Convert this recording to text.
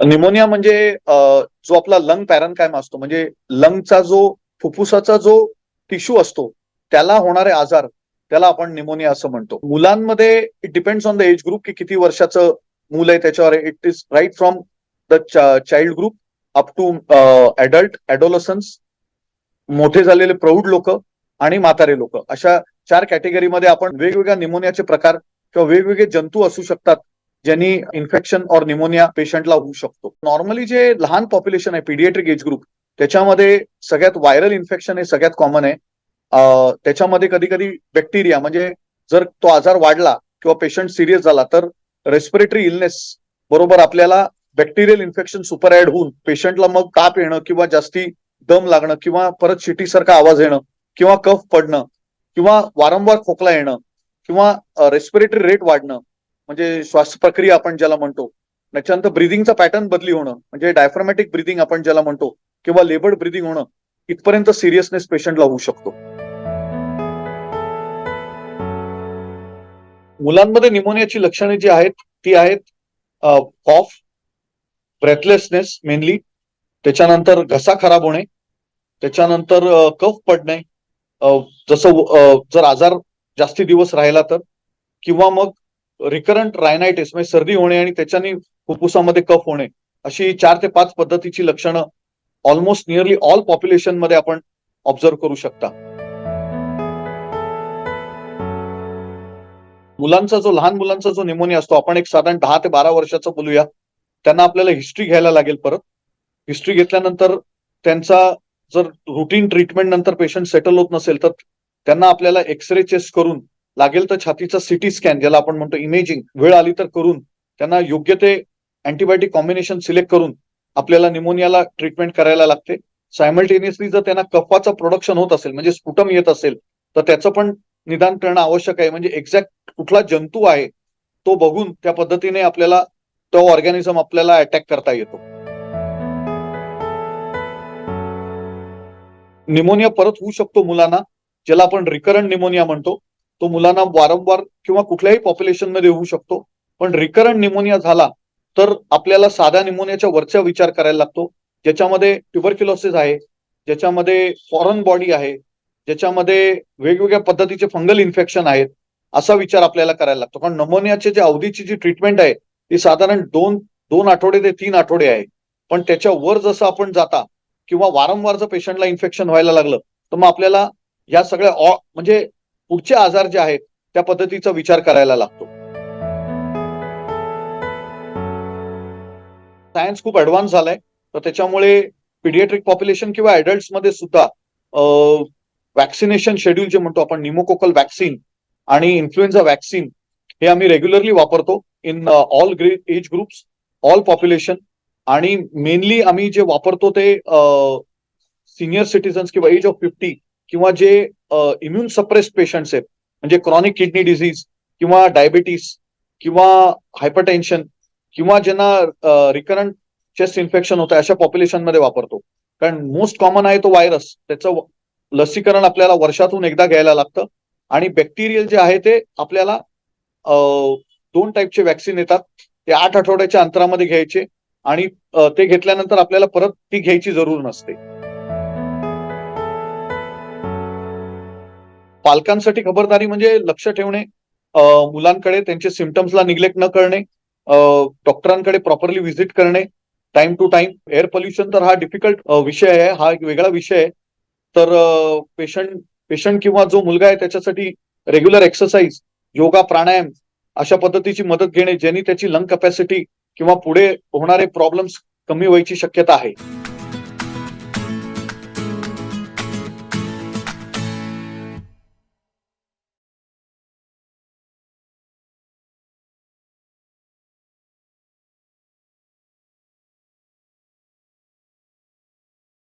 Pneumonia म्हणजे जो आपला लंग पॅरनकायम असतो म्हणजे लंगचा जो फुफ्फुसाचा जो टिश्यू असतो त्याला होणारे आजार त्याला आपण निमोनिया असं म्हणतो. मुलांमध्ये it depends on the age group की किती वर्षाचं मूल आहे त्याच्यावर. It is right from the child group up to adult adolescence मोठे झालेले प्रौढ लोक आणि म्हातारे लोक. अशा चार कॅटेगरीमध्ये आपण वेगवेगळ्या निमोनियाचे प्रकार किंवा वेगवेगळे जंतू असू शकतात. ज्यांनी इन्फेक्शन और निमोनिया पेशंटला होऊ शकतो. नॉर्मली जे लहान पॉप्युलेशन आहे पीडियाट्रिक एज ग्रुप त्याच्यामध्ये सगळ्यात व्हायरल इन्फेक्शन हे सगळ्यात कॉमन आहे. त्याच्यामध्ये कधी कधी बॅक्टेरिया म्हणजे जर तो आजार वाढला किंवा पेशंट सिरियस झाला तर रेस्पिरेटरी इलनेस बरोबर आपल्याला बॅक्टेरियल इन्फेक्शन सुपर ऍड होऊन पेशंटला मग काप येणं किंवा जास्ती दम लागणं किंवा परत शिटीसारखा आवाज येणं किंवा कफ पडणं किंवा वारंवार खोकला येणं किंवा रेस्पिरेटरी रेट वाढणं म्हणजे श्वास प्रक्रिया आपण ज्याला म्हणतो त्याच्यानंतर ब्रिदिंगचा पॅटर्न बदली होणं म्हणजे डायफ्रमॅटिक ब्रिदिंग आपण ज्याला म्हणतो किंवा लेबर्ड ब्रिदिंग होणं इथपर्यंत सिरियसनेस पेशंटला होऊ शकतो. मुलांमध्ये निमोनियाची लक्षणे जी आहेत ती आहेत कॉफ ब्रेथलेसनेस मेनली त्याच्यानंतर घसा खराब होणे त्याच्यानंतर कफ पडणे जसं जर आजार जास्ती दिवस राहिला तर किंवा मग रिकरंट रायनायटिस म्हणजे सर्दी होणे आणि त्याच्याने फुफ्फुसामध्ये कफ होणे अशी चार ते पाच पद्धतीची लक्षणं ऑलमोस्ट नियरली ऑल पॉप्युलेशनमध्ये आपण ऑब्झर्व करू शकता. मुलांचा जो लहान मुलांचा जो निमोनिया असतो आपण एक साधारण दहा ते बारा वर्षाचा बोलूया. त्यांना आपल्याला हिस्ट्री घ्यायला लागेल परत. हिस्ट्री घेतल्यानंतर त्यांचा जर रुटीन ट्रीटमेंट नंतर पेशंट सेटल होत नसेल तर त्यांना आपल्याला एक्सरे चेस्ट करून लागेल तर छातीचा सिटी स्कॅन ज्याला आपण म्हणतो इमेजिंग वेळ आली तर करून त्यांना योग्य ते अँटीबायोटिक कॉम्बिनेशन सिलेक्ट करून आपल्याला निमोनियाला ट्रीटमेंट करायला लागते. सायमल्टेनियसली जर त्यांना कफाचं प्रोडक्शन होत असेल म्हणजे स्फुटम येत असेल तर त्याचं पण निदान करणं आवश्यक आहे. म्हणजे एक्झॅक्ट कुठला जंतू आहे तो बघून त्या पद्धतीने आपल्याला तो ऑर्गॅनिझम आपल्याला अटॅक करता येतो. निमोनिया परत होऊ शकतो मुलांना ज्याला आपण रिकरंट निमोनिया म्हणतो. तो मुलांना वारंवार किंवा कुठल्याही पॉप्युलेशनमध्ये होऊ शकतो. पण रिकरंट निमोनिया झाला तर आपल्याला साध्या निमोनियाच्या वरचा विचार करायला लागतो. ज्याच्यामध्ये ट्युबरक्युलोसिस आहे ज्याच्यामध्ये फॉरेन बॉडी आहे ज्याच्यामध्ये वेगवेगळ्या पद्धतीचे फंगल इन्फेक्शन आहेत असा विचार आपल्याला करायला लागतो. कारण नमोनियाचे जे अवधीची जी ट्रीटमेंट आहे ती साधारण दोन दोन आठवडे ते तीन आठवडे आहे. पण त्याच्या वर जसं आपण जाता किंवा वारंवार जर पेशंटला इन्फेक्शन व्हायला लागलं तर मग आपल्याला या सगळ्या म्हणजे पुढचे आजार जे आहेत त्या पद्धतीचा विचार करायला लागतो. सायन्स खूप ऍडव्हान्स झालाय तर त्याच्यामुळे पिडियाट्रिक पॉप्युलेशन किंवा adults मध्ये सुद्धा वॅक्सिनेशन शेड्यूल जे म्हणतो आपण निमोकोकल वॅक्सिन आणि इन्फ्लुएन्झा वॅक्सिन हे आम्ही रेग्युलरली वापरतो in all great age groups all population आणि मेनली आम्ही जे वापरतो ते सिनियर सिटीजन्स किंवा एज ऑफ फिफ्टी किंवा जे इम्युन सप्रेस पेशंट्स आहेत म्हणजे क्रॉनिक किडनी डिझीज किंवा डायबिटीस किंवा हायपरटेन्शन किंवा ज्यांना रिकरंट चेस्ट इन्फेक्शन होतं अशा पॉप्युलेशनमध्ये वापरतो. कारण मोस्ट कॉमन आहे तो व्हायरस त्याचं लसीकरण आपल्याला वर्षातून एकदा घ्यायला लागतं आणि बॅक्टेरियल जे आहे ते आपल्याला दोन टाईपचे वॅक्सिन येतात. ते आठ आठवड्याच्या अंतरामध्ये घ्यायचे आणि ते घेतल्यानंतर आपल्याला परत ती घ्यायची जरूर नसते. पालकांसाठी खबरदारी म्हणजे लक्ष ठेवणे मुलांकडे त्यांचे सिमटम्सला निग्लेक्ट न करणे डॉक्टरांकडे प्रॉपरली व्हिजिट करणे time to time air pollution तर हा डिफिकल्ट विषय आहे हा एक वेगळा विषय आहे. तर पेशंट पेशंट किंवा जो मुलगा आहे त्याच्यासाठी रेग्युलर एक्सरसाइज योगा प्राणायाम अशा पद्धतीची मदत घेणे ज्यांनी त्याची लंग कॅपॅसिटी किंवा पुढे होणारे प्रॉब्लेम्स कमी व्हायची शक्यता आहे.